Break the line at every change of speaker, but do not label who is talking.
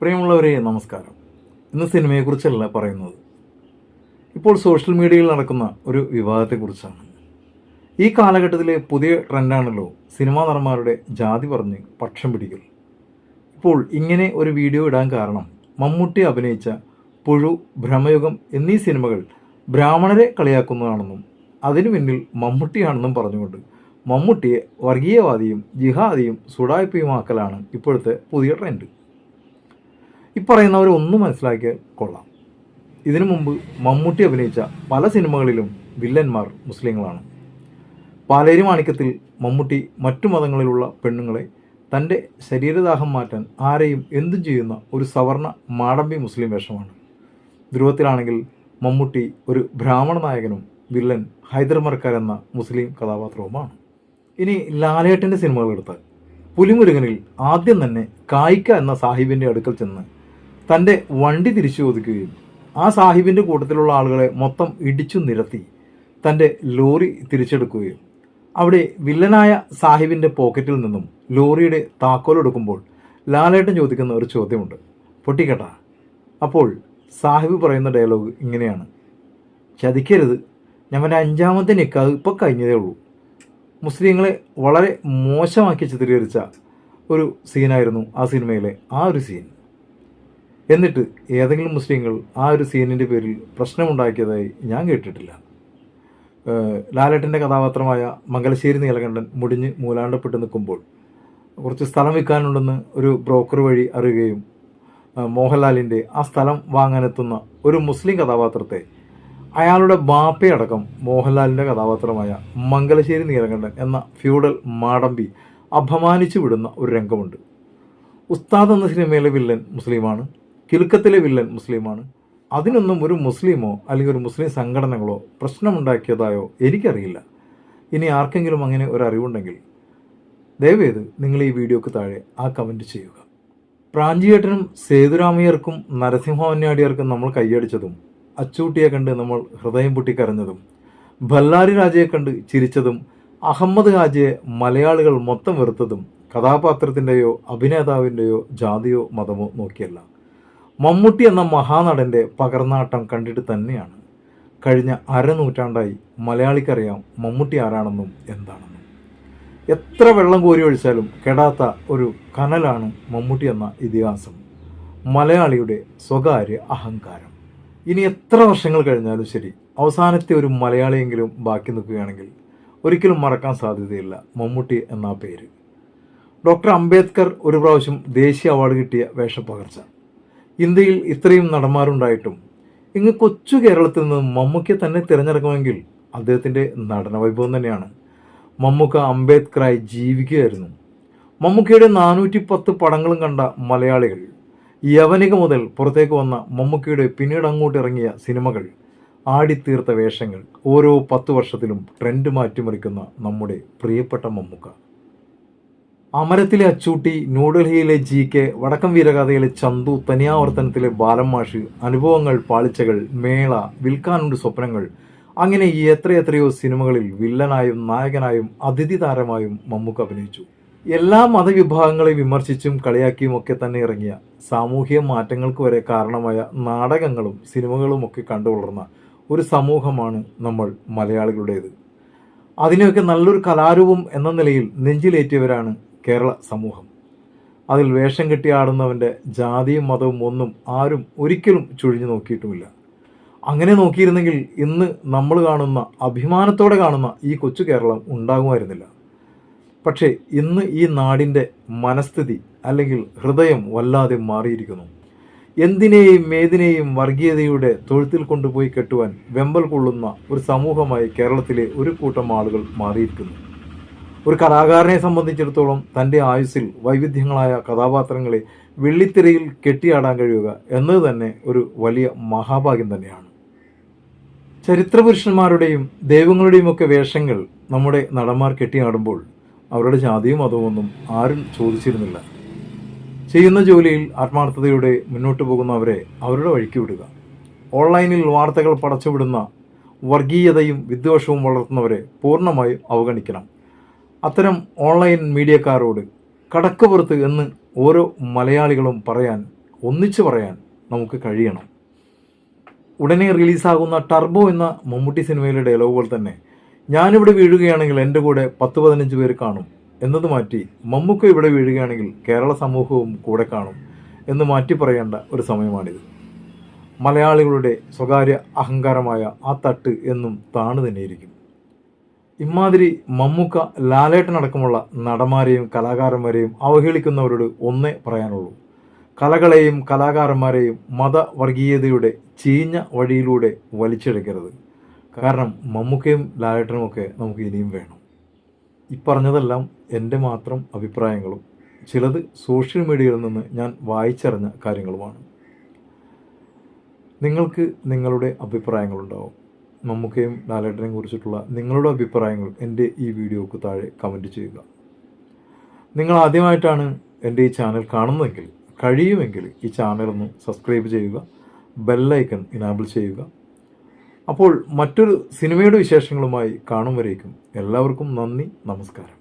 പ്രിയമുള്ളവരെ നമസ്കാരം. ഇന്ന് സിനിമയെക്കുറിച്ചല്ല പറയുന്നത്. ഇപ്പോൾ സോഷ്യൽ മീഡിയയിൽ നടക്കുന്ന ഒരു വിവാദത്തെക്കുറിച്ചാണ്. ഈ കാലഘട്ടത്തിലെ പുതിയ ട്രെൻഡാണല്ലോ സിനിമാ നടന്മാരുടെ ജാതി പറഞ്ഞ് പക്ഷം പിടിക്കൽ. ഇപ്പോൾ ഇങ്ങനെ ഒരു വീഡിയോ ഇടാൻ കാരണം മമ്മൂട്ടി അഭിനയിച്ച പുഴു ഭ്രമയുഗം എന്നീ സിനിമകൾ ബ്രാഹ്മണരെ കളിയാക്കുന്നതാണെന്നും അതിനു പിന്നിൽ മമ്മൂട്ടിയാണെന്നും പറഞ്ഞുകൊണ്ട് മമ്മൂട്ടിയെ വർഗീയവാദിയും ജിഹാദിയും സുഡായ്പയുമാക്കലാണ് ഇപ്പോഴത്തെ പുതിയ ട്രെൻഡ്. ഇപ്പറയുന്നവർ ഒന്നും മനസ്സിലാക്കിയാൽ കൊള്ളാം. ഇതിനു മുമ്പ് മമ്മൂട്ടി അഭിനയിച്ച പല സിനിമകളിലും വില്ലന്മാർ മുസ്ലിങ്ങളാണ്. പാലേരി മാണിക്യത്തിൽ മമ്മൂട്ടി മറ്റു മതങ്ങളിലുള്ള പെണ്ണുങ്ങളെ തന്റെ ശരീരദാഹം മാറ്റാൻ ആരെയും എന്തും ചെയ്യുന്ന ഒരു സവർണ മാടമ്പി മുസ്ലിം വേഷമാണ്. ധ്രുവത്തിലാണെങ്കിൽ മമ്മൂട്ടി ഒരു ബ്രാഹ്മണ നായകനും വില്ലൻ ഹൈദർ മർക്കാർ എന്ന മുസ്ലിം കഥാപാത്രവുമാണ്. ഇനി ലാലേട്ടന്റെ സിനിമകൾ എടുത്താൽ. പുലിമുരുകനിൽ ആദ്യം തന്നെ കായിക്ക എന്ന സാഹിബിന്റെ അടുക്കൽ ചെന്ന് തന്റെ വണ്ടി തിരിച്ചു ചോദിക്കുകയും ആ സാഹിബിന്റെ കൂട്ടത്തിലുള്ള ആളുകളെ മൊത്തം ഇടിച്ചു നിരത്തി തന്റെ ലോറി തിരിച്ചെടുക്കുകയും. അവിടെ വില്ലനായ സാഹിബിന്റെ പോക്കറ്റിൽ നിന്നും ലോറിയുടെ താക്കോൽ എടുക്കുമ്പോൾ ലാലേട്ടൻ ചോദിക്കുന്ന ഒരു ചോദ്യമുണ്ട്. പൊട്ടിക്കട്ട. അപ്പോൾ സാഹിബ് പറയുന്ന ഡയലോഗ് ഇങ്ങനെയാണ്. ചതിക്കരുത്. ഞമ്മന്റെ അഞ്ചാമത്തെ നിക്കാവ് ഇപ്പോൾ കഴിഞ്ഞതേ ഉള്ളൂ. മുസ്ലിങ്ങളെ വളരെ മോശമാക്കി ചിത്രീകരിച്ച ഒരു സീനായിരുന്നു ആ സിനിമയിലെ ആ ഒരു സീൻ എന്നിട്ട് ഏതെങ്കിലും മുസ്ലിങ്ങൾ ആ ഒരു സീനിന്റെ പേരിൽ പ്രശ്നമുണ്ടാക്കിയതായി ഞാൻ കേട്ടിട്ടില്ല. ലാലേട്ടന്റെ കഥാപാത്രമായ മംഗലശ്ശേരി നീലകണ്ഠൻ മുടിഞ്ഞ് മൂലാണ്ടപ്പെട്ട് നിൽക്കുമ്പോൾ കുറച്ച് സ്ഥലം വിൽക്കാനുണ്ടെന്ന് ഒരു ബ്രോക്കർ വഴി അറിയുകയും മോഹൻലാലിന്റെ ആ സ്ഥലം വാങ്ങാനെത്തുന്ന ഒരു മുസ്ലിം കഥാപാത്രത്തെ അയാളുടെ ബാപ്പയടക്കം മോഹൻലാലിന്റെ കഥാപാത്രമായ മംഗലശ്ശേരി നീലകണ്ഠൻ എന്ന ഫ്യൂഡൽ മാടമ്പി അപമാനിച്ചു വിടുന്ന ഒരു രംഗമുണ്ട്. ഉസ്താദ് എന്ന സിനിമയിലെ വില്ലൻ മുസ്ലിമാണ്. കിലുക്കത്തിലെ വില്ലൻ മുസ്ലിമാണ്. അതിനൊന്നും ഒരു മുസ്ലിമോ അല്ലെങ്കിൽ ഒരു മുസ്ലിം സംഘടനകളോ പ്രശ്നമുണ്ടാക്കിയതായോ എനിക്കറിയില്ല. ഇനി ആർക്കെങ്കിലും അങ്ങനെ ഒരു അറിവുണ്ടെങ്കിൽ ദയവേത് നിങ്ങൾ ഈ വീഡിയോക്ക് താഴെ ആ കമന്റ് ചെയ്യുക. പ്രാഞ്ചിയേട്ടനും സേതുരാമയ്യർക്കും നരസിംഹവന്യാടിയർക്കും നമ്മൾ കൈയടിച്ചതും അച്ചൂട്ടിയെ കണ്ട് നമ്മൾ ഹൃദയം പൊട്ടിക്കരഞ്ഞതും ബല്ലാരി രാജയെ കണ്ട് ചിരിച്ചതും അഹമ്മദ് ഹാജിയെ മലയാളികൾ മൊത്തം വെറുത്തതും കഥാപാത്രത്തിന്റെയോ അഭിനേതാവിന്റെയോ ജാതിയോ മതമോ നോക്കിയല്ല. മമ്മൂട്ടി എന്ന മഹാനടന്റെ പകർന്നാട്ടം കണ്ടിട്ട് തന്നെയാണ്. കഴിഞ്ഞ അരനൂറ്റാണ്ടായി മലയാളിക്കറിയാം മമ്മൂട്ടി ആരാണെന്നും എന്താണെന്നും. എത്ര വെള്ളം കോരി ഒഴിച്ചാലും കെടാത്ത ഒരു കനലാണ് മമ്മൂട്ടി എന്ന ഇതിഹാസം. മലയാളിയുടെ സ്വകാര്യ അഹങ്കാരം. ഇനി എത്ര വർഷങ്ങൾ കഴിഞ്ഞാലും ശരി അവസാനത്തെ ഒരു മലയാളിയെങ്കിലും ബാക്കി നിൽക്കുകയാണെങ്കിൽ ഒരിക്കലും മറക്കാൻ സാധ്യതയില്ല മമ്മൂട്ടി എന്ന പേര്. ഡോക്ടർ അംബേദ്കർ ഒരു പ്രാവശ്യം ദേശീയ അവാർഡ് കിട്ടിയ വേഷപ്പകർച്ച. ഇന്ത്യയിൽ ഇത്രയും നടന്മാരുണ്ടായിട്ടും ഇങ്ങ് കൊച്ചു കേരളത്തിൽ നിന്ന് മമ്മൂക്കയെ തന്നെ തിരഞ്ഞെടുക്കുമെങ്കിൽ അദ്ദേഹത്തിന്റെ നടന വൈഭവം തന്നെയാണ്. മമ്മൂക്ക അംബേദ്കറായി ജീവിക്കുകയായിരുന്നു. മമ്മൂക്കയുടെ നാനൂറ്റി പത്ത് പടങ്ങളും കണ്ട മലയാളികൾ യവനിക മുതൽ പുറത്തേക്ക് വന്ന മമ്മൂക്കയുടെ പിന്നീട് അങ്ങോട്ട് ഇറങ്ങിയ സിനിമകൾ ആടിത്തീർത്ത വേഷങ്ങൾ ഓരോ പത്ത് വർഷത്തിലും ട്രെൻഡ് മാറ്റിമറിക്കുന്ന നമ്മുടെ പ്രിയപ്പെട്ട മമ്മൂക്ക. അമരത്തിലെ അച്ചൂട്ടി ന്യൂഡൽഹിയിലെ ജി കെ വടക്കം വീരഗാഥയിലെ ചന്തു തനിയാവർത്തനത്തിലെ ബാലമാഷ് അനുഭവങ്ങൾ പാളിച്ചകൾ മേള വിൽക്കാനുണ്ട് സ്വപ്നങ്ങൾ. അങ്ങനെ എത്രയെത്രയോ സിനിമകളിൽ വില്ലനായും നായകനായും അതിഥി താരമായും മമ്മൂക്ക അഭിനയിച്ചു. എല്ലാ മതവിഭാഗങ്ങളെയും വിമർശിച്ചും കളിയാക്കിയും ഒക്കെ തന്നെ ഇറങ്ങിയ സാമൂഹിക മാറ്റങ്ങൾക്ക് വരെ കാരണമായ നാടകങ്ങളും സിനിമകളും ഒക്കെ കണ്ടുവളർന്ന ഒരു സമൂഹമാണ് നമ്മൾ മലയാളികളുടേത്. അതിനെയൊക്കെ നല്ലൊരു കലാരൂപം എന്ന നിലയിൽ നെഞ്ചിലേറ്റിയവരാണ് കേരള സമൂഹം. അതിൽ വേഷം കെട്ടി ആടുന്നവന്റെ ജാതിയും മതവും ഒന്നും ആരും ഒരിക്കലും ചുഴിഞ്ഞു നോക്കിയിട്ടുമില്ല. അങ്ങനെ നോക്കിയിരുന്നെങ്കിൽ ഇന്ന് നമ്മൾ കാണുന്ന അഭിമാനത്തോടെ കാണുന്ന ഈ കൊച്ചു കേരളം ഉണ്ടാകുമായിരുന്നില്ല. പക്ഷേ ഇന്ന് ഈ നാടിന്റെ മനസ്ഥിതി അല്ലെങ്കിൽ ഹൃദയം വല്ലാതെ മാറിയിരിക്കുന്നു. എന്തിനേയും ഏതിനേയും വർഗീയതയുടെ തൊഴുത്തിൽ കൊണ്ടുപോയി കെട്ടുവാൻ വെമ്പൽ കൊള്ളുന്ന ഒരു സമൂഹമായി കേരളത്തിലെ ഒരു കൂട്ടം ആളുകൾ മാറിയിരിക്കുന്നു. ഒരു കലാകാരനെ സംബന്ധിച്ചിടത്തോളം തന്റെ ആയുസ്സിൽ വൈവിധ്യങ്ങളായ കഥാപാത്രങ്ങളെ വെള്ളിത്തിരയിൽ കെട്ടിയാടാൻ കഴിയുക എന്നത് തന്നെ ഒരു വലിയ മഹാഭാഗ്യം തന്നെയാണ്. ചരിത്രപുരുഷന്മാരുടെയും ദൈവങ്ങളുടെയും ഒക്കെ വേഷങ്ങൾ നമ്മുടെ നടന്മാർ കെട്ടിയാടുമ്പോൾ അവരുടെ ജാതിയും ഒന്നും ആരും ചോദിച്ചിരുന്നില്ല. ചെയ്യുന്ന ജോലിയിൽ ആത്മാർത്ഥതയോടെ മുന്നോട്ട് പോകുന്നവരെ അവരുടെ വഴിക്ക് വിടുക. ഓൺലൈനിൽ വാർത്തകൾ പടച്ചുവിടുന്ന വർഗീയതയും വിദ്വേഷവും വളർത്തുന്നവരെ പൂർണമായും അവഗണിക്കണം. അത്തരം ഓൺലൈൻ മീഡിയക്കാരോട് കടക്കുപുറത്ത് എന്ന് ഓരോ മലയാളികളും പറയാൻ ഒന്നിച്ചു പറയാൻ നമുക്ക് കഴിയണം. ഉടനെ റിലീസാകുന്ന ടർബോ എന്ന മമ്മൂട്ടി സിനിമയിലെ ഡയലോഗുകൾ തന്നെ ഞാനിവിടെ വീഴുകയാണെങ്കിൽ എന്റെ കൂടെ പത്ത് പതിനഞ്ച് പേര് കാണും എന്നത് മാറ്റി മമ്മൂക്ക ഇവിടെ വീഴുകയാണെങ്കിൽ കേരള സമൂഹവും കൂടെ കാണും എന്ന് മാറ്റി പറയേണ്ട ഒരു സമയമാണിത്. മലയാളികളുടെ സ്വകാര്യ അഹങ്കാരമായ ആ തട്ട് എന്നും താണു തന്നെയിരിക്കും. ഇമാതിരി മമ്മൂക്ക ലാലേട്ടനടക്കമുള്ള നടന്മാരെയും കലാകാരന്മാരെയും അവഹേളിക്കുന്നവരോട് ഒന്നേ പറയാനുള്ളൂ. കലകളെയും കലാകാരന്മാരെയും മതവർഗീയതയുടെ ചീഞ്ഞ വഴിയിലൂടെ വലിച്ചെടുക്കരുത്. കാരണം മമ്മൂക്കയും ലാലേട്ടനും ഒക്കെ നമുക്ക് ഇനിയും വേണം. ഇപ്പറഞ്ഞതെല്ലാം എന്റെ മാത്രം അഭിപ്രായങ്ങളും. ചിലത് സോഷ്യൽ മീഡിയയിൽ നിന്ന് ഞാൻ വായിച്ചറിഞ്ഞ കാര്യങ്ങളുമാണ്. നിങ്ങൾക്ക് നിങ്ങളുടെ അഭിപ്രായങ്ങളുണ്ടാവും. മമ്മൂക്കയും ലാലേട്ടനെയും കുറിച്ചിട്ടുള്ള നിങ്ങളുടെ അഭിപ്രായങ്ങൾ എന്റെ ഈ വീഡിയോക്ക് താഴെ കമന്റ് ചെയ്യുക. നിങ്ങൾ ആദ്യമായിട്ടാണ് എന്റെ ഈ ചാനൽ കാണുന്നതെങ്കിൽ കഴിയുമെങ്കിൽ ഈ ചാനൽ ഒന്ന് സബ്സ്ക്രൈബ് ചെയ്യുക ബെല്ലൈക്കൺ ഇനാബിൾ ചെയ്യുക. അപ്പോൾ മറ്റൊരു സിനിമയുടെ വിശേഷങ്ങളുമായി കാണും വരേക്കും. എല്ലാവർക്കും നന്ദി നമസ്കാരം.